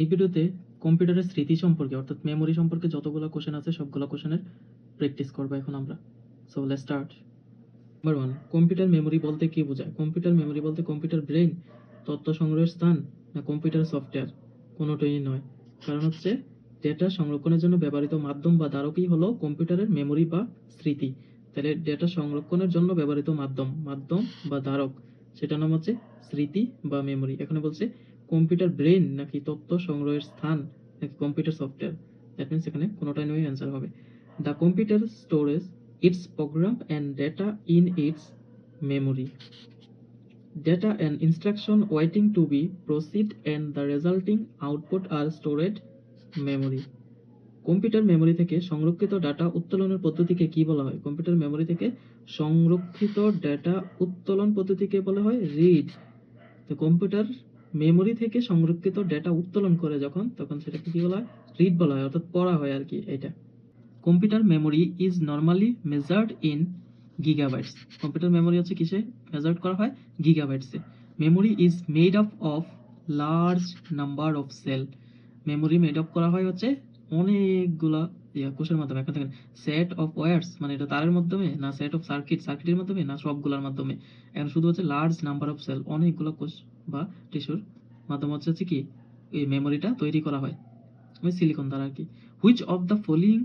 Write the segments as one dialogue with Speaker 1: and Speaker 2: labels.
Speaker 1: এই ভিডিওতে কম্পিউটারের স্মৃতি সম্পর্কে, অর্থাৎ মেমোরি সম্পর্কে যতগুলো কোশ্চেন আছে, সবগুলো কোশ্চেনের প্র্যাকটিস করব এখন আমরা। So let's start number one computer memory বলতে কি বোঝায়? কম্পিউটার মেমোরি বলতে কম্পিউটার ব্রেন তথ্য সংগ্রহের স্থান, না কম্পিউটার সফটওয়্যার কোনোটাই নয়। কারণ হচ্ছে ডেটা সংরক্ষণের জন্য ব্যবহৃত মাধ্যম বা ধারকই হলো কম্পিউটারের মেমোরি বা স্মৃতি। তাহলে ডেটা সংরক্ষণের জন্য ব্যবহৃত মাধ্যম মাধ্যম বা ধারক, সেটার নাম হচ্ছে স্মৃতি বা মেমোরি এখানে বলছে কম্পিউটার ব্রেন নাকি তথ্য সংগ্রহের স্থান নাকি কম্পিউটার সফটওয়্যার দ্যাট মিনস এখানে কোনোটাই নয় অ্যান্সার হবে the computer storage its program and data in its memory. Data and instruction waiting to be proceed and the resulting output are stored memory. Computer memory থেকে সংরক্ষিত data উত্তোলনের পদ্ধতিকে কি বলা হয় কম্পিউটার মেমোরি থেকে সংরক্ষিত ডেটা উত্তোলন পদ্ধতিকে বলা হয় রিড তো কম্পিউটার মেমোরি থেকে সংরক্ষিত ডেটা উত্তোলন করে যখন, তখন সেটাকে কি বলা হয়? রিড বলা হয়, অর্থাৎ পড়া হয় আর কি এটা। Computer memory is normally measured in gigabytes computer memory হচ্ছে কিসে? মেজার্ড করা হয় গিগাবাইটসে memory is made up of large number of cell memory made up করা হয় হচ্ছে অনেকগুলা, ইয়া, কোষের মাধ্যমে। এখন দেখেন সেট অফ ওয়্যার্স মানে এটা তারের মাধ্যমে, না সেট অফ সার্কিট সার্কিটের মাধ্যমে, না সবগুলোর মাধ্যমে। এখন শুধু হচ্ছে লার্জ নাম্বার অফ সেল অনেকগুলো কোষ। বা টিস্যুর মাধ্যমে হচ্ছে কি, এই মেমোরিটা তৈরি করা হয়, ওই সিলিকন দ্বারা আর কি। Which of the following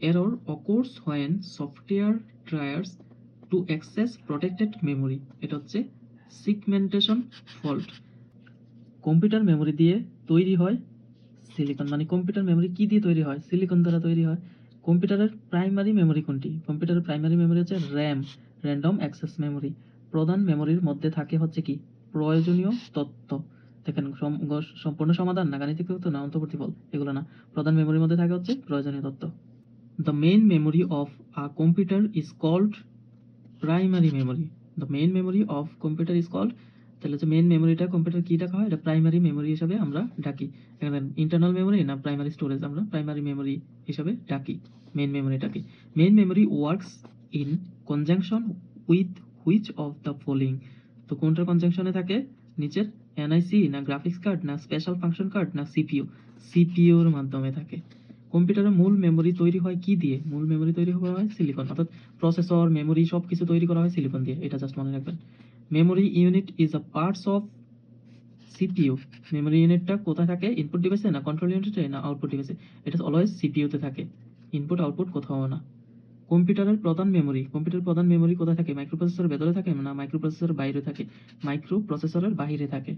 Speaker 1: error occurs when software tries to access protected memory এটা হচ্ছে সিগমেন্টেশন ফল্ট কম্পিউটার মেমোরি দিয়ে তৈরি হয় সিলিকন মানে কম্পিউটার মেমোরি কি দিয়ে তৈরি হয়? সিলিকন দ্বারা তৈরি হয়। কম্পিউটারের প্রাইমারি মেমোরি কোনটি? কম্পিউটারের প্রাইমারি মেমোরি হচ্ছে র্যাম র্যান্ডম অ্যাক্সেস মেমোরি প্রধান মেমোরির মধ্যে থাকে হচ্ছে কি প্রয়োজনীয় তথ্য দেখেন সম্পূর্ণ সমাধান না গাণিতিক তথ্য না অন্তর্বর্তী ফল এগুলো না। প্রধান মেমোরির মধ্যে থাকে হচ্ছে প্রয়োজনীয় তথ্য The main memory of a computer is called primary memory. The main memory of computer is called, তাহলে হচ্ছে মেইন মেমোরিটা কম্পিউটার কি ডাকা হয়? এটা প্রাইমারি মেমোরি হিসাবে আমরা ডাকি। এখানে ইন্টারনাল মেমোরি না প্রাইমারি স্টোরেজ আমরা প্রাইমারি মেমোরি হিসাবে ডাকি main মেমোরিটাকে main memory works in conjunction with which of the following তো কোনটার কনজাংশনে থাকে? নিচের এনআইসি না গ্রাফিক্স কার্ড না স্পেশাল ফাংশন কার্ড না সিপিইউ সিপিইউর মাধ্যমে থাকে। কম্পিউটারের মূল মেমোরি তৈরি হয় কি দিয়ে? মূল মেমোরি তৈরি করা হয় সিলিকন অর্থাৎ প্রসেসর মেমোরি সব কিছু তৈরি করা হয় সিলিকন দিয়ে। এটা জাস্ট মনে রাখবেন। Memory unit is a parts of CPU memory ইউনিটটা কোথায় থাকে? ইনপুট ডিভাইসে না কন্ট্রোল ইউনিটে না আউটপুট ডিভাইসে এটা অলওয়েজ সিপিইউতে থাকে। ইনপুট আউটপুট কোথাও না। কম্পিউটারের প্রধান মেমোরি কম্পিউটার প্রধান মেমোরি কোথায় থাকে? মাইক্রোপ্রসেসরের ভেতরে থাকে না মাইক্রোপ্রসেসরের বাইরে থাকে। মাইক্রো প্রসেসরের বাইরে থাকে।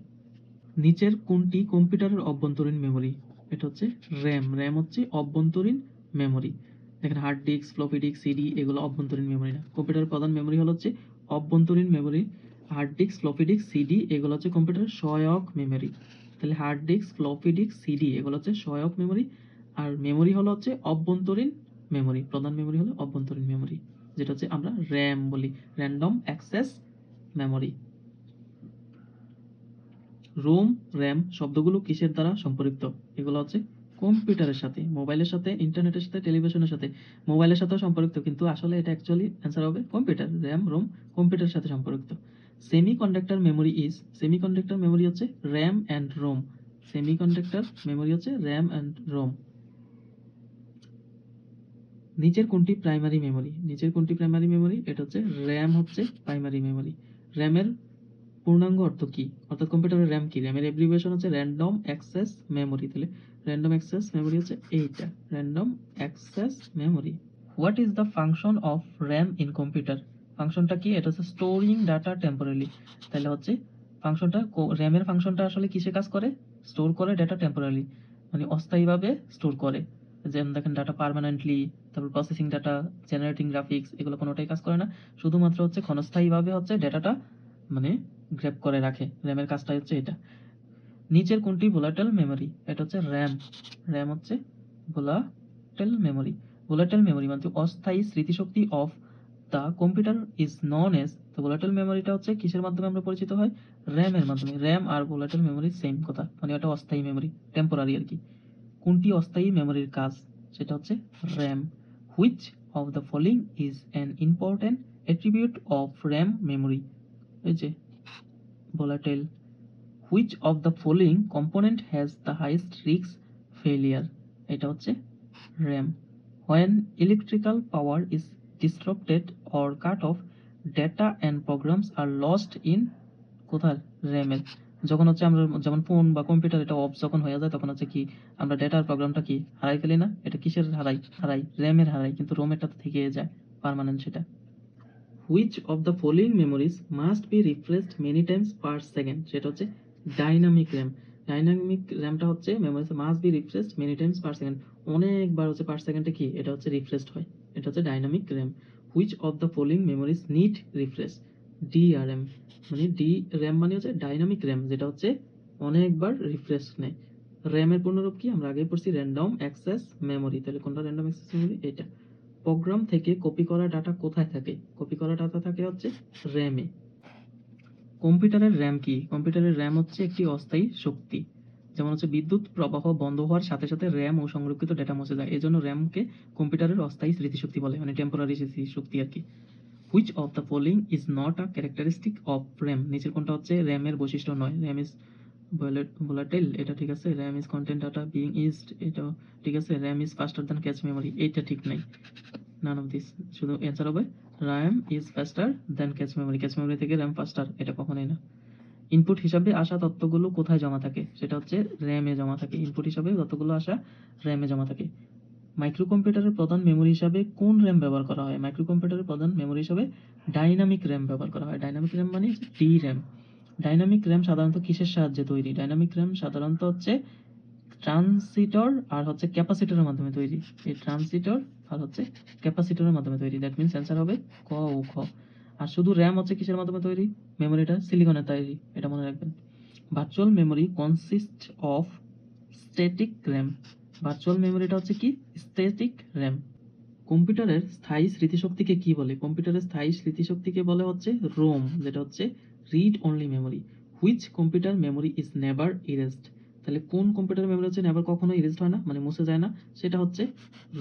Speaker 1: নিচের কোনটি কম্পিউটারের অভ্যন্তরীণ মেমোরি এটা হচ্ছে র্যাম র্যাম হচ্ছে অভ্যন্তরীণ মেমোরি দেখেন hard disk floppy disk CD এগুলো অভ্যন্তরীণ মেমোরি না। কম্পিউটারের প্রধান মেমোরি হলো হচ্ছে অভ্যন্তরীণ memory hard disk floppy disk CD এগুলো হচ্ছে কম্পিউটারের সহায়ক মেমোরি তাহলে hard disk floppy disk CD এগুলো হচ্ছে সহায়ক মেমোরি আর মেমোরি হলো হচ্ছে অভ্যন্তরীণ মেমোরি প্রধান মেমোরি হলো অভ্যন্তরীণ মেমোরি যেটা হচ্ছে আমরা র্যাম বলি random access memory ROM RAM শব্দগুলো কিসের দ্বারা সম্পর্কিত? এগুলো হচ্ছে কম্পিউটারের সাথে, মোবাইলের সাথে, ইন্টারনেটের সাথে, টেলিভিশনের সাথে। মোবাইলের সাথেও সম্পর্কিত, কিন্তু আসলে এটা অ্যাকচুয়ালি অ্যান্সার হবে কম্পিউটার র্যাম রোম কম্পিউটারের সাথে সম্পর্কিত। Semiconductor memory is semiconductor memory হচ্ছে RAM and ROM semiconductor memory হচ্ছে র্যাম অ্যান্ড রোম নিচের কোনটি প্রাইমারি মেমোরি নিচের কোনটি প্রাইমারি মেমোরি এটা হচ্ছে র্যাম হচ্ছে প্রাইমারি মেমোরি র্যামের পূর্ণাঙ্গ অর্থ কি? অর্থাৎ কম্পিউটারের র্যাম কি? র্যামের এব্রিভিয়েশন হচ্ছে র্যান্ডম অ্যাক্সেস মেমোরি তাহলে র্যান্ডম অ্যাক্সেস মেমোরি হচ্ছে এইটা। Random access memory what is the function of RAM in computer ফাংশনটা কি? এটা হচ্ছে স্টোরিং ডাটা টেম্পোরারি তাহলে হচ্ছে ফাংশনটা র্যামের ফাংশনটা আসলে কিসে কাজ করে? স্টোর করে ডাটা টেম্পোরারি মানে অস্থায়ীভাবে স্টোর করে। যেমন দেখেন ডাটা পার্মানেন্টলি তারপর প্রসেসিং ডাটা জেনারেটিং গ্রাফিক্স এগুলো কোনোটাই কাজ করে না। শুধুমাত্র হচ্ছে ক্ষণস্থায়ীভাবে হচ্ছে ডেটাটা মানে গ্র্যাব করে রাখে। র্যামের কাজটা হচ্ছে এটা। নিচের কোনটি? ভোলাটাইল মেমোরি এটা হচ্ছে র্যাম র্যাম হচ্ছে ভোলাটাইল মেমোরি ভোলাটাইল মেমোরি মানে অস্থায়ী স্মৃতিশক্তি of the computer is non age তো ভোলাটাইল মেমোরিটা হচ্ছে কিসের মাধ্যমে আমরা পরিচিত হয়? র্যামের মাধ্যমে। র্যাম আর ভোলাটাইল মেমোরি সেম কথা। মানে এটা অস্থায়ী মেমোরি টেম্পোরারি আর কি। কোনটি অস্থায়ী মেমোরির কাজ? সেটা হচ্ছে RAM which of the following is an important attribute of RAM memory যে volatile which of the following component has the highest risk failure এটা হচ্ছে RAM when electrical power is disrupted or cut off data and programs are lost in কোথায়? র্যামের যখন হচ্ছে আমরা, যেমন phone বা কম্পিউটার এটা অফ যখন হয়ে যায়, তখন হচ্ছে কি আমরা ডেটার প্রোগ্রামটা কি হারাই ফেলি না? এটা কিসের হারাই? হারাই র্যামের হারাই, কিন্তু রোমেরটা তো থেকে যায় পার্মানেন্ট সেটা। Which of the following memories must be refreshed many times per second সেটা হচ্ছে ডাইনামিক র্যাম ডাইনামিক র্যামটা হচ্ছে memories must be refreshed many times per second অনেকবার হচ্ছে পার সেকেন্ডে কি? এটা হচ্ছে রিফ্রেশড হয়। এটা হচ্ছে dynamic RAM which of the following memories need refresh DRM মানে ডি র্যাম মানে হচ্ছে ডাইনামিক র্যাম যেটা হচ্ছে অনেকবার রিফ্রেশ নেয়। র্যামের পূর্ণরূপ কি? আমরা আগে পড়ছি র্যান্ডম অ্যাক্সেস মেমোরি তাহলে কোনটা র্যান্ডম অ্যাক্সেস মেমোরি এটা প্রোগ্রাম থেকে কপি করা ডাটা কোথায় থাকে? কপি করা ডাটা থাকে হচ্ছে র্যামে কম্পিউটারের র্যাম কি? কম্পিউটারের র্যাম হচ্ছে একটি অস্থায়ী শক্তি। যেমন হচ্ছে বিদ্যুৎ প্রবাহ বন্ধ হওয়ার সাথে সাথে র্যাম ও সংরক্ষিত ডেটা মুছে যায়। এজন্য র্যামকে কম্পিউটারের অস্থায়ী স্মৃতিশক্তি বলে মানে টেম্পোরারি স্মৃতিশক্তি আর কি। Which of the following is not a characteristic of RAM নিচের কোনটা হচ্ছে র্যামের বৈশিষ্ট্য নয়। র্যাম ইজ ভোলাটাইল এটা ঠিক আছে? RAM is content data being eased এটা ঠিক আছে? RAM is faster than cache memory এইটা ঠিক নাই। নান অফ দিস শুধু অ্যান্সার হবে RAM is faster than cache memory cache memory থেকে র্যাম ফাস্টার এটা কখনোই না। ইনপুট হিসাবে আসা তথ্যগুলো কোথায় জমা থাকে? সেটা হচ্ছে র্যামে জমা থাকে। ইনপুট হিসাবে তথ্যগুলো আসা র্যামে জমা থাকে। মাইক্রো কম্পিউটারের প্রধান মেমোরি হিসাবে কোন র্যাম ব্যবহার করা হয়? মাইক্রো কম্পিউটারের প্রধান মেমোরি হিসাবে ডাইনামিক র্যাম ব্যবহার করা হয়। ডাইনামিক র্যাম মানে ডি র্যাম ডাইনামিক র্যাম সাধারণত কিসের সাহায্যে তৈরি? ডাইনামিক র্যাম সাধারণত হচ্ছে ট্রান্সিটর আর হচ্ছে ক্যাপাসিটরের মাধ্যমে তৈরি। এই ট্রান্সিটর আর হচ্ছে ক্যাপাসিটরের মাধ্যমে তৈরি। দ্যাট মিনস অ্যান্সার হবে ক ও খ। আর শুধু র্যাম হচ্ছে কিসের মাধ্যমে তৈরি? মেমোরিটা সিলিকনের তৈরি, এটা মনে রাখবেন। Virtual memory consist of static RAM virtual মেমোরিটা হচ্ছে কি? স্ট্যাটিক র্যাম কম্পিউটারের স্থায়ী স্মৃতিশক্তিকে কি বলে? কম্পিউটারের স্থায়ী স্মৃতিশক্তিকে বলে হচ্ছে রোম যেটা হচ্ছে read only memory which computer memory is never erased তাহলে কোন কম্পিউটার মেমোরি হচ্ছে নেভার কখনো ইরেজড হয় না মানে মুছে যায় না। সেটা হচ্ছে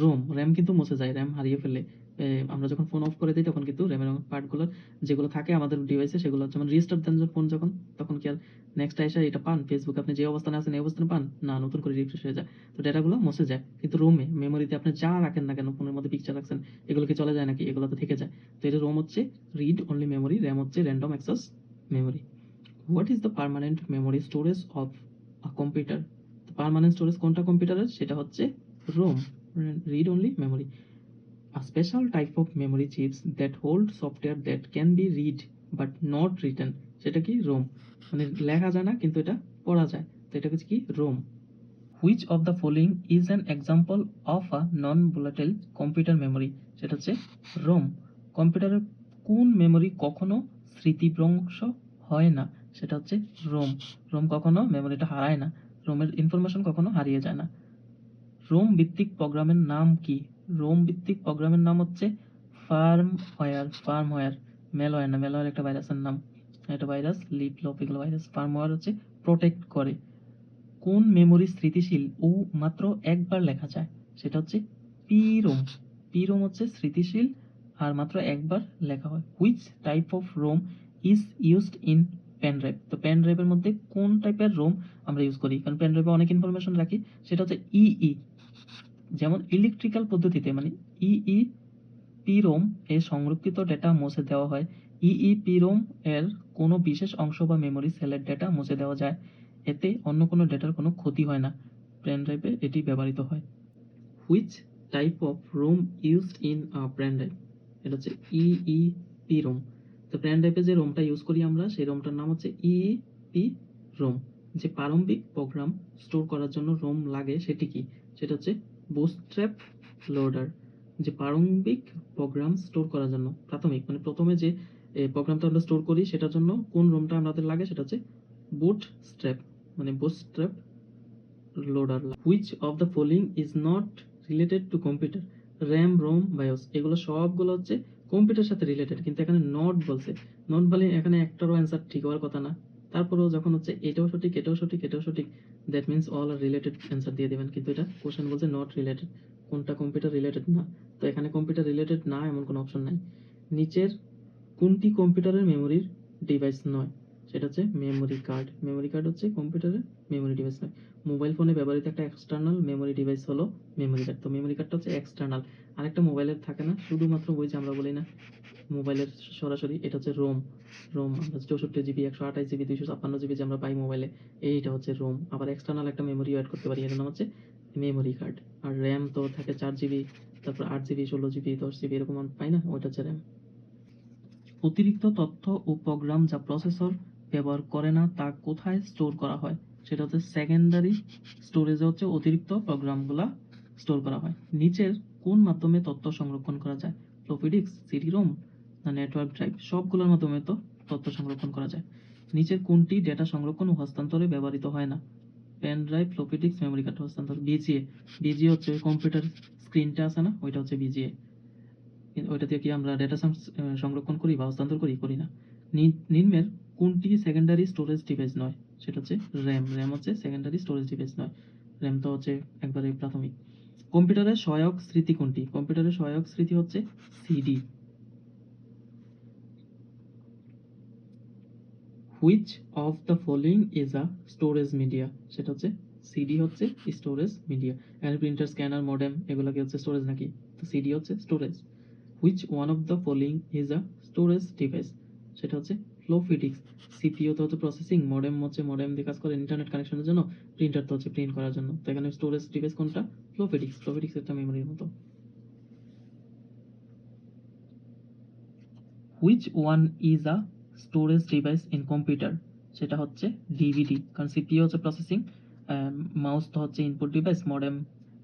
Speaker 1: রোম র্যাম কিন্তু মুছে যায় র্যাম হারিয়ে ফেলে আমরা যখন ফোন অফ করে দিই, তখন কিন্তু র্যামের পার্টগুলো যেগুলো থাকে আমাদের ডিভাইসে সেগুলো যেমন রিস্টার্ট দেন ফোন যখন, তখন কি আর নেক্সট এসে এটা পান? ফেসবুক আপনি যে অবস্থানে আছেন, এই অবস্থানে পান? না, নতুন করে রিফ্রেশ হয়ে যায়। তো ডেটাগুলো মসে যায়। কিন্তু রোমে মেমোরিতে আপনি যা রাখেন না কেন ফোনের মধ্যে পিকচার রাখছেন, এগুলো কি চলে যায় নাকি? এগুলো তো থেকে যায়। তো এটা রোম হচ্ছে রিড অনলি মেমোরি র্যাম হচ্ছে random access memory what is the permanent memory storage of a computer permanent storage কোনটা কম্পিউটারের সেটা হচ্ছে ROM read only memory a special type of memory chips that hold software that can be read but not written. সেটা কি Rome মানে লেখা যায় না, কিন্তু এটা পড়া যায়। তো এটা হচ্ছে কি which of the following is an example of a non volatile computer memory সেটা হচ্ছে রোম কম্পিউটারের কোন মেমোরি কখনো স্মৃতিভ্রংশ হয় না, সেটা হচ্ছে রোম। রোম কখনো মেমোরিটা হারায় না, রোমের ইনফরমেশন কখনো হারিয়ে যায় না। রোম ভিত্তিক প্রোগ্রামের নাম কি? রোম ভিত্তিক প্রোগ্রামের নাম হচ্ছে ফার্মওয়্যার ফার্মওয়্যার মেলওয়্যার না মেলওয়্যার একটা ভাইরাসের নাম। এটা ভাইরাস লিপ লপ এগুলো ভাইরাস। ফার্মওয়্যার হচ্ছে প্রোটেক্ট করে। কোন মেমোরি স্মৃতিশীল ও মাত্র একবার লেখা যায়, সেটা হচ্ছে পি পিরোম পিরোম হচ্ছে স্থিতিশীল আর মাত্র একবার লেখা হয়। Which type of ROM is used in pen drive তো পেন ড্রাইভের মধ্যে কোন টাইপের রোম আমরা ইউজ করি? কারণ পেন ড্রাইভে অনেক ইনফরমেশন রাখি। সেটা হচ্ছে ইই যেমন ইলেকট্রিক্যাল পদ্ধতিতে মানে ইই পিরোম এ সংরক্ষিত ডেটা মুছে দেওয়া হয়। ইই পিরোম এর কোনো বিশেষ অংশ বা মেমোরি সেলের ডেটা মুছে দেওয়া যায়। এতে অন্য কোনো ডেটার কোনো ক্ষতি হয় না। পেন ড্রাইভে এটি ব্যবহৃত হয়। Which type of ROM used in a pen drive এটা হচ্ছে ইই পি রোম তো পেন ড্রাইভে যে রোমটা ইউজ করি আমরা, সেই রোমটার নাম হচ্ছে ইই পি রোম যে প্রারম্ভিক প্রোগ্রাম স্টোর করার জন্য রোম লাগে, সেটি কি? সেটা হচ্ছে বুস্ট্র্যাপ লোডার যে প্রারম্ভিক প্রোগ্রাম স্টোর করার জন্য, প্রাথমিক মানে প্রথমে যে প্রোগ্রামটা আমরা স্টোর করি, সেটার জন্য কোন রোমটা আমাদের লাগে, সেটা হচ্ছে বুট স্ট্র্যাপ মানে bootstrap loader which of the following is not related to computer RAM ROM BIOS এগুলো সবগুলো হচ্ছে কম্পিউটার সাথে রিলেটেড কিন্তু এখানে নট বলছে। নট বলে এখানে একটারও অ্যান্সার ঠিক হওয়ার কথা না। তারপরেও যখন হচ্ছে এটাও সঠিক এটাও সঠিক এটাও সঠিক that means all are related answer দিয়ে দেবেন। কিন্তু এটা কোশ্চেন বলছে নট রিলেটেড কোনটা কম্পিউটার রিলেটেড না। তো এখানে কম্পিউটার রিলেটেড না, এমন কোনো অপশন নাই। নিচের কোনটি কম্পিউটারের মেমোরির ডিভাইস নয়? সেটা হচ্ছে মেমোরি কার্ড মেমোরি কার্ড হচ্ছে কম্পিউটারের মেমোরি ডিভাইস নয়। মোবাইল ফোনে ব্যবহৃত একটা এক্সটার্নাল মেমোরি ডিভাইস হলো মেমোরি কার্ড তো মেমোরি কার্ডটা হচ্ছে এক্সটার্নাল আরেকটা মোবাইলের থাকে না, শুধুমাত্র ওই যে আমরা বলি না মোবাইলের সরাসরি, এটা হচ্ছে রোম রোম আমরা চৌষট্টি জিবি একশো আঠাশ জিবি দুইশো ছাপ্পান্ন জিবি যে আমরা পাই মোবাইলে এইটা হচ্ছে রোম আবার এক্সটার্নাল একটা মেমোরি অ্যাড করতে পারি এর নাম হচ্ছে মেমোরি কার্ড আর র্যাম তো থাকে চার জিবি তারপর আট জিবি ষোলো জিবি দশ জিবি এরকম পাই না, ওইটা হচ্ছে র্যাম অতিরিক্ত তথ্য ও প্রোগ্রাম যা প্রসেসর ব্যবহার করে না, তা কোথায় স্টোর করা হয়? সেটা হচ্ছে সেকেন্ডারি স্টোরেজে হচ্ছে অতিরিক্ত প্রোগ্রামগুলা স্টোর করা হয়। নিচের কোন মাধ্যমে তথ্য সংরক্ষণ করা যায়? ফ্লপি ডিস্ক সিডি রোম না নেটওয়ার্ক ড্রাইভ সবগুলোর মাধ্যমে তো তথ্য সংরক্ষণ করা যায়। নিচের কোনটি ডেটা সংরক্ষণ ও হস্তান্তরে ব্যবহৃত হয় না? Pen drive floppy disk memory card হস্তান্তর বিজিএ বিজিএ হচ্ছে কম্পিউটার স্ক্রিনটা আছে না? ওইটা হচ্ছে বিজিএ ওইটা দিয়ে কি আমরা ডেটা সংরক্ষণ করি বা হস্তান্তর করি? করি নি- নিম্নের কোনটি সেকেন্ডারি স্টোরেজ ডিভাইস নয়? সেটা হচ্ছে র্যাম র্যাম হচ্ছে সেকেন্ডারি স্টোরেজ ডিভাইস নয়। র্যাম তো হচ্ছে একবারে প্রাথমিক। কম্পিউটারের সহায়ক স্মৃতি কোনটি? কম্পিউটারের সহায়ক স্মৃতি হচ্ছে CD which of the following is a storage media সেটা হচ্ছে সিডি হচ্ছে স্টোরেজ মিডিয়া এখানে প্রিন্টার স্ক্যানার মডেম এগুলো কি হচ্ছে স্টোরেজ নাকি? তো সিডি হচ্ছে storage which one of the following is a storage device সেটা হচ্ছে ফ্লোপি ডিস্ক সিপিইউ তো হচ্ছে প্রসেসিং মডেম হচ্ছে মডেম দিয়ে কাজ করে ইন্টারনেট কানেকশনের জন্য প্রিন্টার তো হচ্ছে প্রিন্ট করার জন্য। তো এখানে স্টোরেজ ডিভাইস কোনটা? ডিস্ক ফ্লোপি ডিস্ক একটা মেমোরির মতো। Which one is a storage device in computer সেটা হচ্ছে ডিভিডি কারণ সিপিইউ হচ্ছে প্রসেসিং মাউস তো হচ্ছে input device modem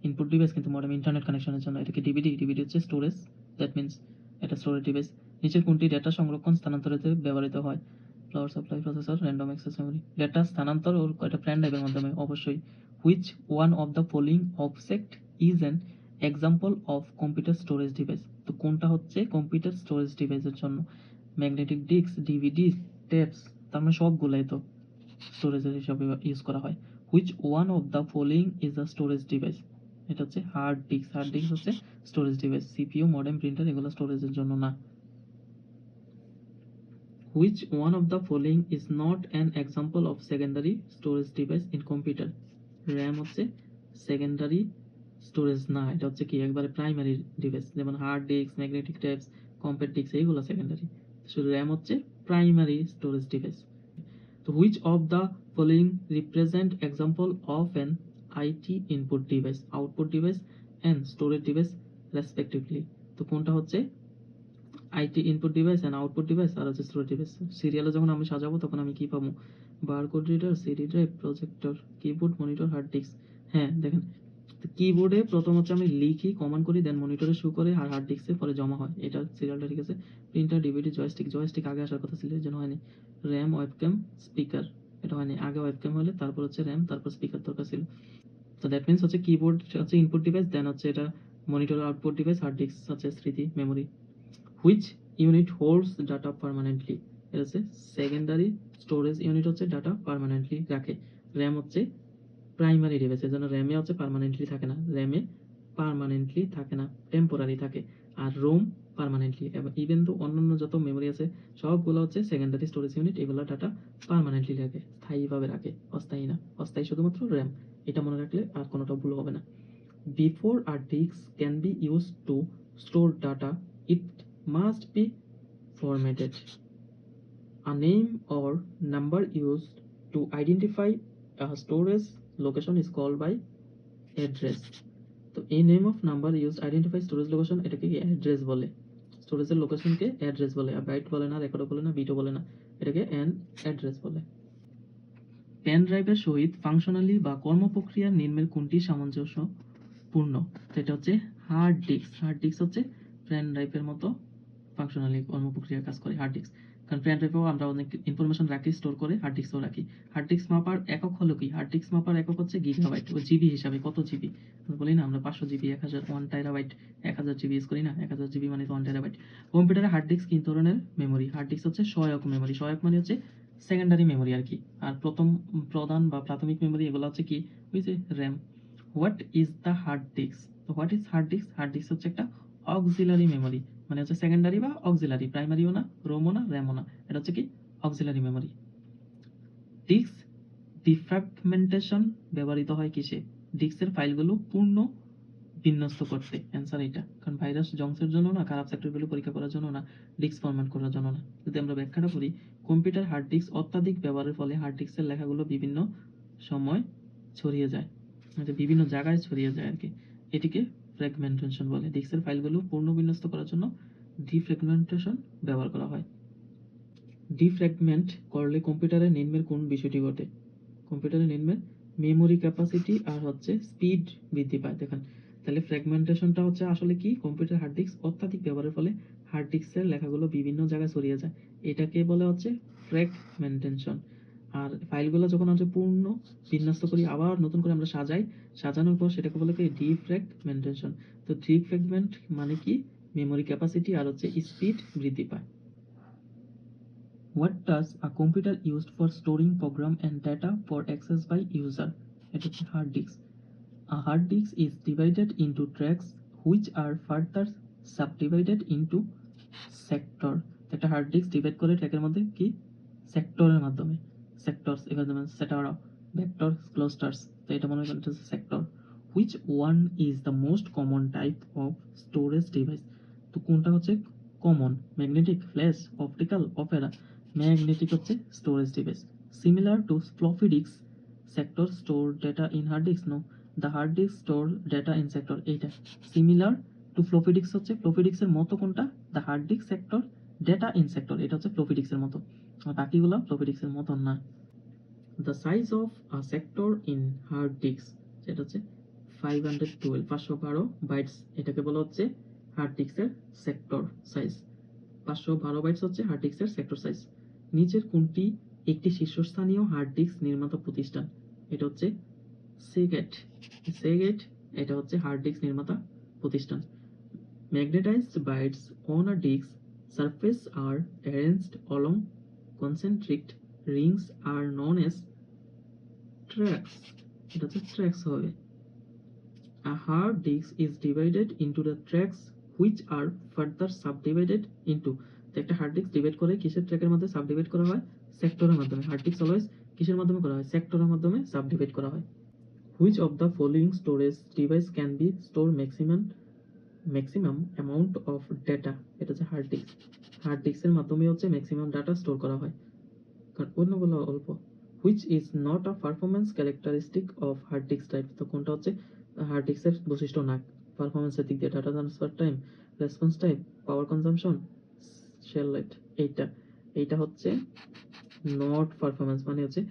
Speaker 1: input device কিন্তু মডেম ইন্টারনেট কানেকশনের জন্য এটাকে ডিভিডি ডিভিডি হচ্ছে স্টোরেজ দ্যাট মিনস এটা স্টোরেজ ডিভাইস নিচের কোনটি ডেটা সংরক্ষণ স্থানান্তরিতে ব্যবহৃত হয়? Flower supply processor random access memory data স্থানান্তর ওর একটা ফ্রেন্ড ড্রাইভের মাধ্যমে? অবশ্যই। Which one of the following object is an example of computer storage device তো কোনটা হচ্ছে কম্পিউটার স্টোরেজ ডিভাইসের জন্য? ম্যাগনেটিক ডিস্ক ডিভিডি টেপস তার মানে সবগুলাই তো স্টোরেজের হিসাবে ইউজ করা হয়। Which one of the following is a storage device এটা হচ্ছে হার্ড ডিস্ক হার্ড ডিস্ক হচ্ছে storage device CPU modem printer এগুলো স্টোরেজের জন্য না। Which one of the following is not an example of secondary storage device in computer? Ram হচ্ছে secondary storage না, এটা হচ্ছে কি একবারে প্রাইমারি ডিভাইস যেমন hard disk magnetic tapes compact disk এইগুলো সেকেন্ডারি শুধু র্যাম হচ্ছে প্রাইমারি স্টোরেজ ডিভাইস তো which of the following represent example of an IT input device output device and storage device respectively তো কোনটা হচ্ছে IT input device and output device আর হচ্ছে storage device সিরিয়ালে যখন আমি সাজাবো, তখন আমি কি পাবো? Barcode reader CD drive projector keyboard monitor hard disk হ্যাঁ দেখেন কিবোর্ডে প্রথম হচ্ছে আমি লিখি কমান করি দেন মনিটরে শো করে, আর হার্ড ডিস্কে পরে জমা হয়। এটা সিরিয়ালটা ঠিক আছে? প্রিন্টার ডিভিডি জয়স্টিক জয়স্টিক আগে আসার কথা ছিল জন্য হয়নি। র্যাম ওয়েবক্যাম স্পিকার এটা হয়নি। আগে ওয়েবক্যাম হলে, তারপর হচ্ছে র্যাম তারপর স্পিকার দরকার ছিল। তো দ্যাট মিনস হচ্ছে কিবোর্ড হচ্ছে ইনপুট ডিভাইস দেন হচ্ছে এটা monitor output device hard disk হচ্ছে স্মৃতি memory which unit holds data permanently এটা হচ্ছে সেকেন্ডারি স্টোরেজ ইউনিট হচ্ছে ডাটা পার্মানেন্টলি রাখে। র্যাম হচ্ছে প্রাইমারি ডিভাইস এর জন্য র্যামে হচ্ছে পার্মানেন্টলি থাকে না। র্যামে পার্মানেন্টলি থাকে না টেম্পোরারি থাকে। আর রোম পার্মানেন্টলি এবং ইভেন তো অন্যান্য যত মেমোরি আছে, সবগুলো হচ্ছে সেকেন্ডারি স্টোরেজ ইউনিট এগুলো ডাটা পার্মানেন্টলি রাখে, স্থায়ীভাবে রাখে, অস্থায়ী না। অস্থায়ী শুধুমাত্র র্যাম এটা মনে রাখলে আর কোনোটা ভুল হবে না। Before are disk can be use to store data it must be formatted. A name or number used to identify a storage location is called by address. তো এই name of number use identify storage location এটাকে address বলে স্টোরেজের লোকেশনকে address বলে, আর byte বলে না রেকর্ডও বলে না বিটও বলে না, এটাকে অ্যান অ্যাড্রেস বলে পেন ড্রাইভের সহিত ফাংশনালি বা কর্মপ্রক্রিয়ার নিম্নের কোনটি সামঞ্জস্যপূর্ণ সেটা হচ্ছে হার্ড ডিস্ক হার্ড ডিস্ক হচ্ছে পেন ড্রাইভের মতো ফাংশনালি কর্মপ্রক্রিয়া কাজ করে হার্ড ডিস্ক কারণ পেন ড্রাইভেও আমরা অনেক ইনফরমেশন রাখি স্টোর করে হার্ড ডিস্কও রাখি। হার্ড ডিস্ক মাপার একক হলো কি? হার্ড ডিস্ক মাপার একক হচ্ছে গিগাবাইট ও জিবি হিসাবে। কত জিবি বলি না আমরা পাঁচশো জিবি এক হাজার ওয়ান টাইরাবাইট এক হাজার জিবি ইউজ করি না। এক হাজার জিবি মানে ওয়ান টাইরাবাইট কম্পিউটারে হার্ড ডিস্ক তিন ধরনের মেমোরি হার্ড ডিস্ক হচ্ছে সহায়ক মেমোরি সহায়ক মানে হচ্ছে সেকেন্ডারি মেমোরি আর কি। আর প্রথম প্রধান বা প্রাথমিক মেমোরি এগুলো হচ্ছে কি? ওই যে RAM what is the hard disk তো what is hard disk hard disk হচ্ছে একটা অক্সিলারি মেমোরি মানে হচ্ছে সেকেন্ডারি বা অক্সিলারি প্রাইমারিও না রোমও না র্যামও না। এটা হচ্ছে কি? অক্সিলারি মেমোরি ডিস্ক ডিফ্র্যাগমেন্টেশন ব্যবহৃত হয় কিসে? ডিস্কের ফাইলগুলো পূর্ণ বিন্যস্ত করতে। অ্যান্সার এটা কারণ ভাইরাস জংসের জন্য না, খারাপ সেক্টরগুলো পরীক্ষা করার জন্য না ডিস্ক ফরম্যাট করার জন্য না। যদি আমরা ব্যাখ্যাটা করি কম্পিউটার হার্ড ডিস্ক অত্যাধিক ব্যবহারের ফলে হার্ড ডিস্কের লেখাগুলো বিভিন্ন সময় ছড়িয়ে যায়। মানে বিভিন্ন জায়গায় ছড়িয়ে যায় আর কি। এটিকে ফ্র্যাগমেন্টেশন বলে। ডিস্কের ফাইলগুলো পূর্ণ বিন্যস্ত করার জন্য ডিফ্র্যাগমেন্টেশন ব্যবহার করা হয়। ডিফ্র্যাগমেন্ট করলে কম্পিউটারে নিম্নের কোন বিষয়টি ঘটে? কম্পিউটারে নিম্নের মেমোরি ক্যাপাসিটি আর হচ্ছে স্পিড বৃদ্ধি পায়। দেখেন, তাহলে ফ্র্যাগমেন্টেশনটা হচ্ছে আসলে কি? কম্পিউটার হার্ড ডিস্ক অত্যাধিক ব্যবহারের ফলে হার্ড ডিস্কের লেখাগুলো বিভিন্ন জায়গায় ছড়িয়ে যায়। এটাকে বলে হচ্ছে ফ্র্যাগমেন্টেশন আর ফাইলগুলো যখন হচ্ছে পূর্ণ বিন্যস্ত করি, আবার নতুন করে আমরা সাজাই, সাজানোর পর সেটাকে বলে কি ডিফ্র্যাগমেন্টেশন তো ডিফ্র্যাগমেন্ট মানে কি? মেমোরি ক্যাপাসিটি আর হচ্ছে স্পিড বৃদ্ধি পায়। What does a computer used for storing program and data for access by user এটা হচ্ছে hard disk A hard disk is divided into tracks which are further subdivided into sector. একটা hard disk divide করে ট্র্যাকের মধ্যে কি? সেক্টরের মাধ্যমে। Sectors এখানে যেমন সেটারা ভেক্টর ক্লাস্টার্স তো এটা মনে করেন sector which one is the most common type of storage device তো কোনটা হচ্ছে common magnetic flash optical opera magnetic হচ্ছে storage device similar to floppy disk sector store data in hard disk no the hard disk store data in sector এইটা। Similar to floppy হচ্ছে floppy ডিস্কের মতো কোনটা? The hard disk sector data in sector এটা হচ্ছে floppy ডিস্কের মতো। আর বাকিগুলো ফ্লপি ডিস্কের মতো না। The size of a sector in hard disk সেটা হচ্ছে ফাইভ হান্ড্রেড টুয়েলভ পাঁচশো বারো বাইটস এটাকে বলা হচ্ছে হার্ড ডিস্কের সেক্টর সাইজ পাঁচশো বারো বাইটস হচ্ছে হার্ড ডিস্কের সেক্টর সাইজ নিচের কোনটি একটি শীর্ষস্থানীয় হার্ড ডিস্ক নির্মাতা প্রতিষ্ঠান? এটা হচ্ছে সেগেট সেগেট এটা হচ্ছে হার্ড ডিস্ক নির্মাতা প্রতিষ্ঠান। Magnetized bytes on a disk surface are arranged along concentric rings are known as tracks এটা হচ্ছে ট্র্যাক্স হবে। A hard disk is divided into the tracks which are further subdivided তো একটা হার্ড ডিস্ক ডিভাইড করে কিসের ট্র্যাকের মধ্যে সাবডিভাইড করা হয়? সেক্টরের মাধ্যমে। হার্ড ডিস্ক অলওয়েজ কিসের মাধ্যমে করা হয়? সেক্টরের মাধ্যমে সাবডিভাইড করা হয়। Which of the following storage device can be store maximum maximum amount of data এটা হচ্ছে হার্ড ডিস্ক হার্ড ডিস্কের মাধ্যমে হচ্ছে ম্যাক্সিমাম ডাটা স্টোর করা হয়। কারণ অন্যগুলো অল্প। Which is not a performance characteristic of hard disk type তো কোনটা হচ্ছে হার্ড ডিস্কের বৈশিষ্ট্য না? পারফরমেন্সের দিক দিয়ে data transfer time response time power consumption shelf life এইটা। এইটা হচ্ছে নট পারফরমেন্স মানে হচ্ছে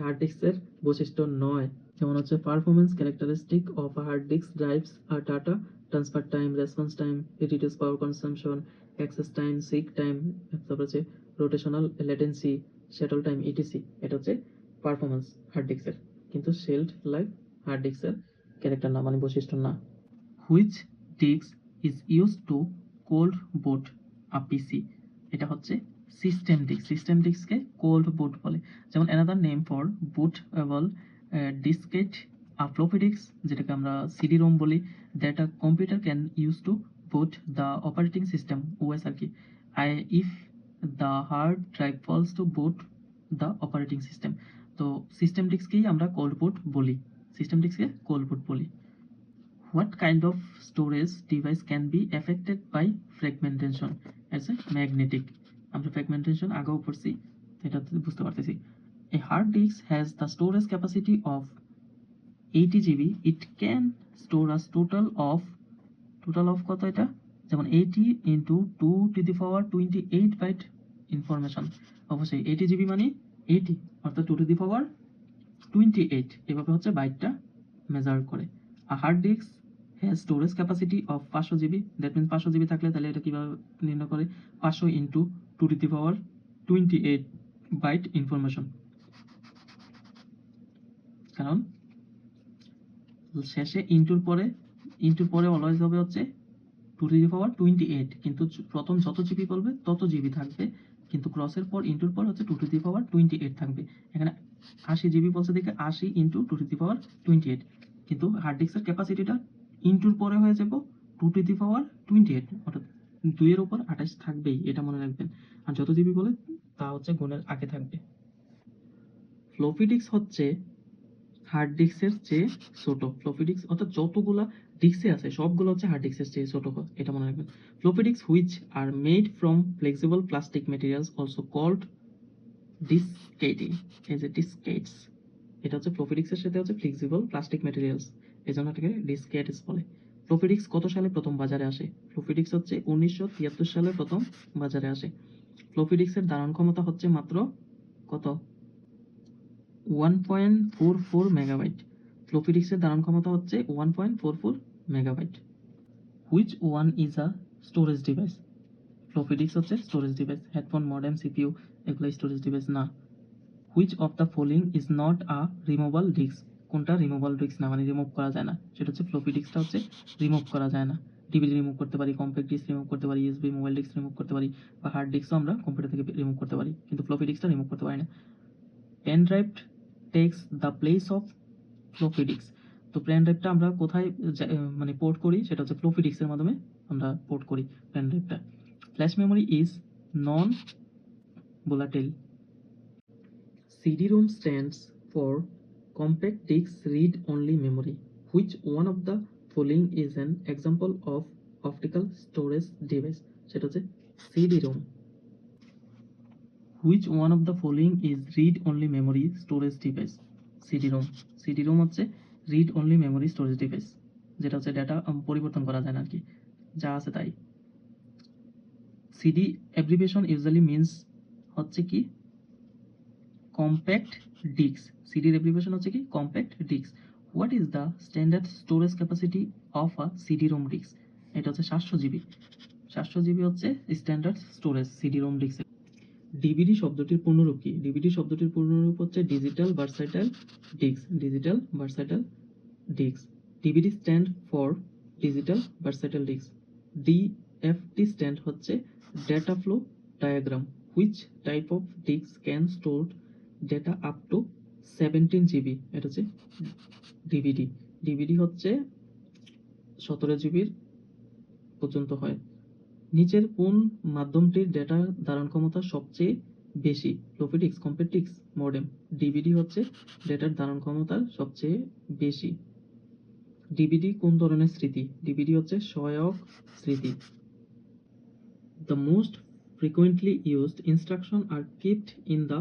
Speaker 1: হার্ড ডিস্কের বৈশিষ্ট্য নয়। যেমন হচ্ছে performance characteristic of hard disk drives R data transfer time response time reduce power consumption access time seek time তারপর হচ্ছে rotational latency shuttle time ETC এটা হচ্ছে পারফরমেন্স হার্ড ডিস্কের কিন্তু শেল্ড লাইফ হার্ড ডিস্কের ক্যারেক্টার না মানে বৈশিষ্ট্য না। Which disk is use to cold boot a PC এটা হচ্ছে সিস্টেম ডিস্ক সিস্টেম ডিস্ককে কোল্ড বুট বলে। যেমন another name for bootable diskette a floppy যেটাকে আমরা সিডি রোম বলি that a computer can use to boot the operating system OS আর কি, I if the hard drive falls to boot the operating system তো system ডিস্ককেই আমরা cold boot বলি। System ডিস্ককে cold boot বলি। What kind of storage device can be affected by fragmentation as a magnetic আমরা fragmentation আগেও পড়ছি এটা বুঝতে পারতেছি। A hard disk has the storage capacity of eighty GB it can store us total of total of কত এটা? যেমন eighty into two to the power twenty eight byte information অবশ্যই এইটি জিবি মানে এইটি অর্থাৎ two to the power twenty eight এভাবে হচ্ছে বাইটটা measure করে। আর hard disk has storage capacity of পাঁচশো জিবি দ্যাট মিনস পাঁচশো জিবি থাকলে তাহলে এটা কীভাবে নির্ণয় করে? পাঁচশো into two two the power twenty eight byte information কারণ শেষে ইন্টুর পরে ইন্টুর পরে অলওয়েজ হবে হচ্ছে two to the power twenty eight কিন্তু প্রথম যত জিবি বলবে, তত জিবি থাকবে। কিন্তু ক্রসের পর ইন্টুর পর হচ্ছে two two the power twenty eight থাকবে। এখানে আশি জিবি বলছে দেখে আশি into two two the power twenty eight কিন্তু হার্ড ডিস্কের ক্যাপাসিটিটা ইন্টুর পরে হয়ে যাব two two the power twenty eight অর্থাৎ দুইয়ের উপর আঠাশ থাকবেই, এটা মনে রাখবেন। আর যত জিবি বলে, তা হচ্ছে গুণের আগে থাকবে। ফ্লপি ডিস্ক হচ্ছে হার্ড ডিস্কের চেয়ে ছোট ফ্লপি ডিস্ক অর্থাৎ যতগুলা ডিস্কে আছে, সবগুলো হচ্ছে হার্ড ডিস্কের চেয়ে ছোট এটা মনে রাখবেন। Floppy disk which are made from flexible plastic materials also called ডিসকেটিং এই যে ডিসকেটস এটা হচ্ছে ফ্লপি ডিস্কের সাথে হচ্ছে ফ্লেক্সিবল প্লাস্টিক মেটেরিয়ালস এই জন্য এটাকে ডিসকেটস বলে। ফ্লপি ডিস্ক কত সালে প্রথম বাজারে আসে? ফ্লপি ডিস্ক হচ্ছে উনিশশো তিয়াত্তর সালে প্রথম বাজারে আসে। ফ্লপি ডিস্কের ধারণ ক্ষমতা হচ্ছে মাত্র কত? One point four four megabyte floppy ডিস্কের ধারণ ক্ষমতা হচ্ছে one point four four megabyte which one is a storage device floppy disk হচ্ছে storage device headphone modem CPU এগুলো স্টোরেজ ডিভাইস না। Which of the following is not a removal disk কোনটা removal disk না মানে remove করা যায় না। সেটা হচ্ছে ফ্লপি ডিস্কটা হচ্ছে রিমুভ করা যায় না। ডিভিডি রিমুভ করতে পারি কম্প্যাক্ট ডিস্ক রিমুভ করতে পারি ইউএসবি মোবাইল ডিস্ক রিমুভ করতে পারি, বা হার্ড ডিস্কও আমরা কম্পিউটার থেকে রিমুভ করতে পারি, কিন্তু ফ্লপি ডিস্কটা রিমুভ করতে পারি না। Pen drive takes the place of floppy disk তো পেন ড্রাইভটা আমরা কোথায় মানে পোর্ট করি সেটা হচ্ছে ফ্লপি মাধ্যমে আমরা পোর্ট করি pen ড্রাইভটা flash memory is non volatile CD-ROM stands for compact disk read-only memory which one of the following is an example of optical storage device সেটা হচ্ছে CD-ROM of the of is read only memory storage memory storage device? CD-ROM CD-ROM হচ্ছে read-only memory storage device, যেটা হচ্ছে data পরিবর্তন করা যায় না আর কি যা আছে তাই। সিডি অ্যাব্রিভিয়েশন ইউজুয়ালি মিনস হচ্ছে কি? কম্প্যাক্ট ডিস্ক সিডির অ্যাব্রিভিয়েশন হচ্ছে কি? Compact disk what is the standard storage capacity of a CD ROM disk এটা হচ্ছে সাতশো জিবি। সাতশো জিবি হচ্ছে standard storage CD ROM disk DVD শব্দটির পূর্ণরূপ কি? ডিভিডি শব্দটির পূর্ণরূপ হচ্ছে digital versatile disk digital versatile disk DVD stand for digital versatile disk DFT stand হচ্ছে data flow diagram which type of disk can store data up to seventeen GB এটা হচ্ছে DVD DVD হচ্ছে সতেরো জিবির পর্যন্ত হয়। নিচের কোন মাধ্যমটির ডেটা ধারণ ক্ষমতা সবচেয়ে বেশি? ফ্লোপিডিক্স কম্পেটিক্স মডেম ডিভিডি হচ্ছে ডেটার ধারণ ক্ষমতার সবচেয়ে বেশি। ডিভিডি কোন ধরনের স্মৃতি? ডিভিডি হচ্ছে সহায়ক স্মৃতি। The most frequently used instruction are kept in the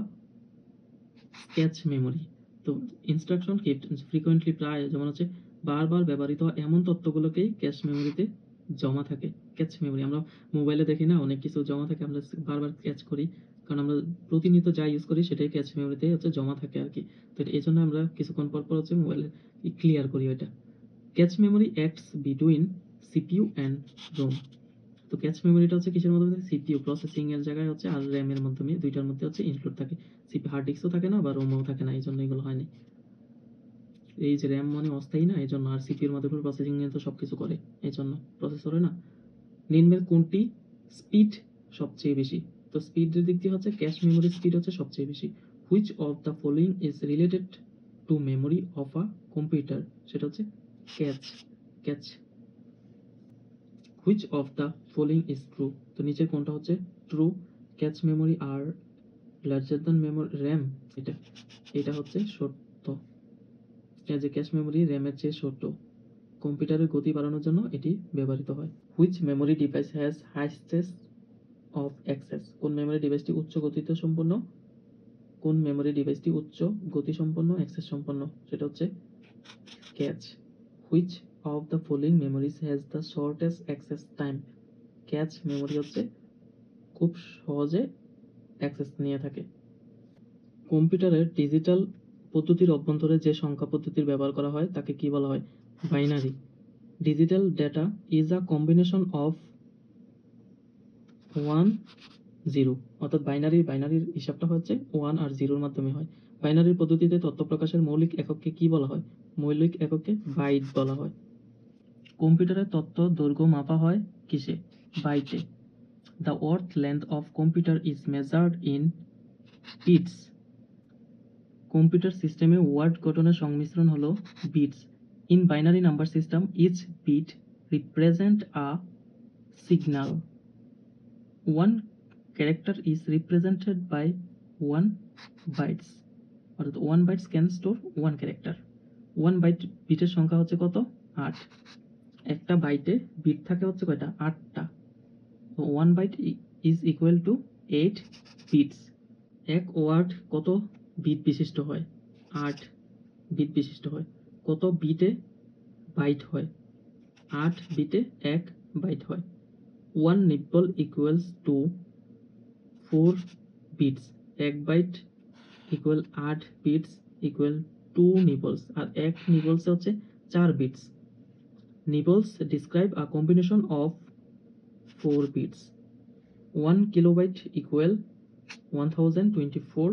Speaker 1: cache memory তো ইনস্ট্রাকশন কিপ্ট ফ্রিকোয়েন্টলি প্রায় যেমন হচ্ছে বারবার ব্যবহৃত এমন তথ্যগুলোকেই ক্যাশ মেমোরিতে জমা থাকে ক্যাচ মেমোরি আমরা মোবাইলে দেখি না, অনেক কিছু জমা থাকে, আমরা বারবার ক্যাচ করি। কারণ আমরা প্রতিনিয়ত যা ইউজ করি, সেটাই ক্যাচ মেমোরিতে হচ্ছে জমা থাকে আর কি। তো এই জন্য আমরা কিছুক্ষণ পর পর হচ্ছে মোবাইলে ক্লিয়ার করি ওইটা। Cache memory acts between CPU and ROM তো ক্যাচ মেমোরিটা হচ্ছে কিসের মাধ্যমে সিপিইউ প্রসেসিং এর জায়গায় হচ্ছে আর র্যাম এর মাধ্যমে, দুইটার মধ্যে হচ্ছে ইনক্লুড থাকে। সিপি হার্ড ডিস্কও থাকে না বা রোমও থাকে না, এই জন্য এগুলো হয়নি। এই যে র্যাম মানে অস্থায়ী না এই জন্য আর সিপির মাধ্যমে প্রসেসিং নিয়ে তো সবকিছু করে এই জন্য প্রসেসরে না। নিম্নের কোনটি? স্পিড সবচেয়ে বেশি। তো স্পিডের দিক দিয়ে হচ্ছে ক্যাশ মেমোরি স্পিড হচ্ছে সবচেয়ে বেশি। Which of the following is related to memory of a computer সেটা হচ্ছে cache cache which of the following is true তো নিচের কোনটা হচ্ছে true cache memory are larger than memory RAM এটা এটা হচ্ছে এই যে ক্যাশ মেমোরি র্যামের চেয়ে ছোট কম্পিউটারের গতি বাড়ানোর জন্য এটি ব্যবহৃত হয়। Which memory device has highest of access কোন মেমোরি ডিভাইসটি উচ্চ গতিতে সম্পন্ন? কোন মেমোরি ডিভাইসটি উচ্চ গতি সম্পন্ন অ্যাক্সেস সম্পন্ন? সেটা হচ্ছে cache which of the following memories has the shortest access time cache memory হচ্ছে খুব সহজে অ্যাক্সেস নিয়ে থাকে। কম্পিউটারের ডিজিটাল পদ্ধতির অভ্যন্তরে যে সংখ্যা পদ্ধতির ব্যবহার করা হয়, তাকে কি বলা হয়? Binary. Digital data is a combination of one, zero. অর্থাৎ বাইনারি, বাইনারির হিসাবটা হচ্ছে ওয়ান আর জিরোর মাধ্যমে হয়। বাইনারির পদ্ধতিতে তথ্য প্রকাশের মৌলিক একককে কি বলা হয়? মৌলিক একককে বাইট বলা হয়। কম্পিউটারের তথ্য দৈর্ঘ্য মাপা হয় কিসে? বাইটে। The word length of computer is measured in bits computer সিস্টেমে ওয়ার্ড গঠনের সংমিশ্রণ হলো bits. In binary number system, each bit represent a signal one character is represented by one bytes. অর্থাৎ one bytes can store one character. One byte বিটের সংখ্যা হচ্ছে কত? আট। একটা বাইটে বিট থাকে হচ্ছে কয়টা? আটটা। তো one byte is equal to eight bits. এক ওয়ার্ড কত? বিট বিশিষ্ট হয়। আট বিট বিশিষ্ট হয়। কত বিটে বাইট হয়? আট বিটে এক বাইট হয়। One nibble equals to four bits এক বাইট ইকুয়াল আট বিটস ইকুয়াল টু নিবলস আর এক নিবলস হচ্ছে চার bits nibbles describe a combination of four bits one kilobyte equal one thousand twenty four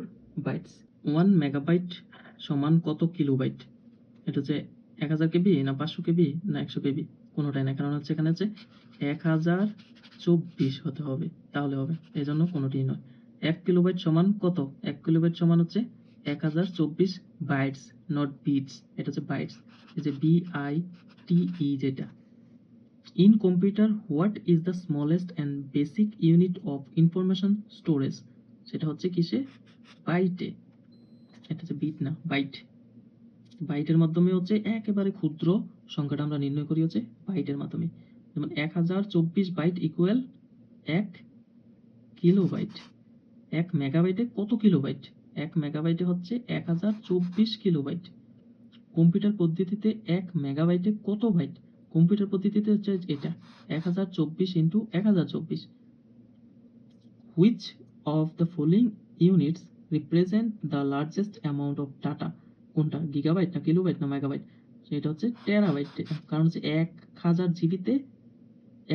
Speaker 1: bytes one megabyte সমান কত kilobyte? এটা হচ্ছে এক হাজার কেবি না পাঁচশো কেবি না একশো কেবি? কোনোটাই না, কারণ হচ্ছে এখানে হচ্ছে এক হাজার চব্বিশ হতে হবে, তাহলে হবে। এই জন্য কোনোটিই নয়। এক কিলোবাইট সমান কত? এক কিলোবাইট সমান হচ্ছে এক হাজার চব্বিশ বাইটস নট বিটস এটা হচ্ছে বাইটস। এই যে বি আই টি ই যেটা। In computer what is the smallest and basic unit of information storage সেটা হচ্ছে কিসে? বাইটে। এটা বিট না বাইট বাইটের মাধ্যমে হচ্ছে একেবারে ক্ষুদ্র সংখ্যাটা আমরা নির্ণয় করি হচ্ছে বাইটের মাধ্যমে। যেমন এক হাজার চব্বিশ বাইট ইকুয়াল এক কিলোবাইট এক মেগাবাইটে কত কিলোবাইট এক মেগাবাইটে হচ্ছে এক হাজার চব্বিশ কিলোবাইট কম্পিউটার পদ্ধতিতে এক মেগাবাইটে কত বাইট কম্পিউটার পদ্ধতিতে হচ্ছে এটা এক হাজার চব্বিশ ইন্টু এক হাজার চব্বিশ। Which of the following units represent the largest amount of data কোনটা? গিগাবাইট না কিলোবাইট না মেগাবাইট সেটা হচ্ছে টেরাবাইট কারণ হচ্ছে এক হাজার জিবিতে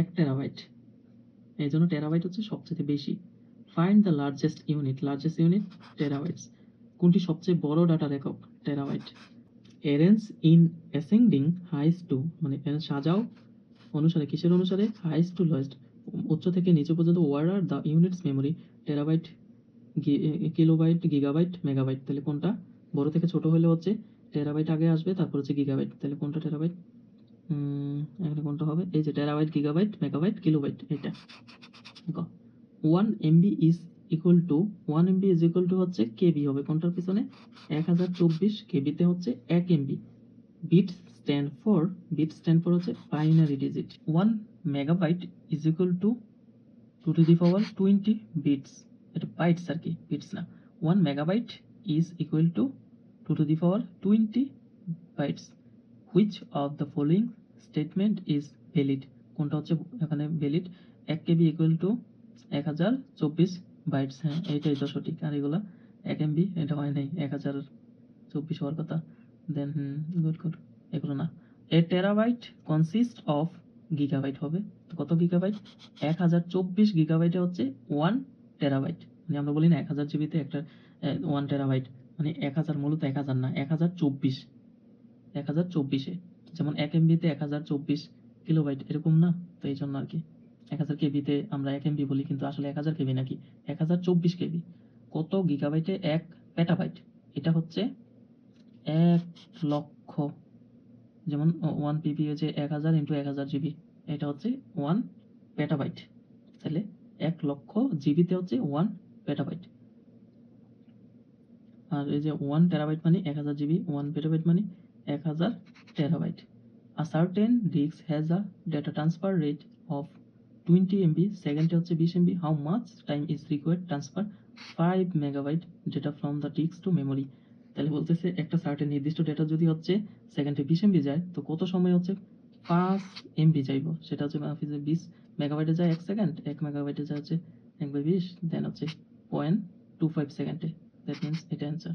Speaker 1: এক টেরাবাইট এই জন্য টেরাবাইট হচ্ছে সবচেয়ে বেশি। Find the largest unit largest unit terabytes কোনটি সবচেয়ে বড় ডাটা একক terabyte arrange in ascending highs to মানে সাজাও অনুসারে, কিসের অনুসারে? হাইস টু লোয়েস্ট উচ্চ থেকে নিচে পর্যন্ত where are the units memory terabyte kilobyte gigabyte megabyte তাহলে কোনটা? বড় থেকে ছোট হলে হচ্ছে টেরাবাইট আগে আসবে, তারপর হচ্ছে গিগাবাইট তাহলে কোনটা টেরাবাইট এখানে কোনটা হবে? এই যে টেরাবাইট গিগাবাইট মেগাবাইট কিলোবাইট এটা one MB is equal to one MB is equal to হচ্ছে কেবি হবে। কোনটার পিছনে? এক হাজার চব্বিশ কেবিতে হচ্ছে এক MB bit stand for bit stand for হচ্ছে binary digit one megabyte is equal to two two the power twenty bits এটা বাইটস আর কি বিটস না। One megabyte is equal to two two the power twenty bytes which of the following statement is valid কোনটা হচ্ছে এখানে valid এক KB equal to এক হাজার চব্বিশ বাইটস হ্যাঁ এইটাই তো সঠিক। আর এগুলা এক এমবি এটা হয় নাই, এক হাজার চব্বিশ হওয়ার কথা। দেন গুড গুড এগুলো না। A terabyte consist of gigabyte হবে। কত গিগাবাইট এক হাজার চব্বিশ গিগাবাইটে হচ্ছে ওয়ান টেরাবাইট মানে আমরা বলি না এক হাজার জিবিতে একটা ওয়ান টেরাবাইট মানে এক হাজার মূলত এক হাজার না এক হাজার চব্বিশ এক হাজার চব্বিশে যেমন এক এমবিতে এক হাজার চব্বিশ কিলোবাইট এরকম না তো এই জন্য আর কি এক হাজার কেবিতে আমরা এক এমবি বলি কিন্তু আসলে এক হাজার কেবি নাকি এক হাজার চব্বিশ কেবি কত গিগাবাইটে এক পেটাবাইট এটা হচ্ছে এক লক্ষ যেমন ওয়ান পিবি হচ্ছে এক হাজার ইন্টু এক হাজার জিবি এটা হচ্ছে ওয়ান পেটাবাইট তাহলে এক লক্ষ জিবিতে হচ্ছে ওয়ান পেটাবাইট আর এই যে ওয়ান টেরাবাইট মানে এক হাজার জিবি ওয়ান পেটাবাইট মানে এক হাজার terabyte a certain disk has a data transfer rate of twenty MB সেকেন্ডে হচ্ছে বিশ MB how much time is required transfer five megabyte data from the disk to memory তাহলে বলতেছে একটা সার্টেন নির্দিষ্ট ডেটা যদি হচ্ছে সেকেন্ডে বিশ এমবি যায়, তো কত সময় হচ্ছে পাঁচ এমবি যাইব? সেটা হচ্ছে বিশ মেগাবাইটে যায় এক সেকেন্ড এক মেগাবাইটে যায় হচ্ছে এক বাই বিশ দেন হচ্ছে পয়েন্ট টু ফাইভ সেকেন্ডে দ্যাট মিনস এটা অ্যান্সার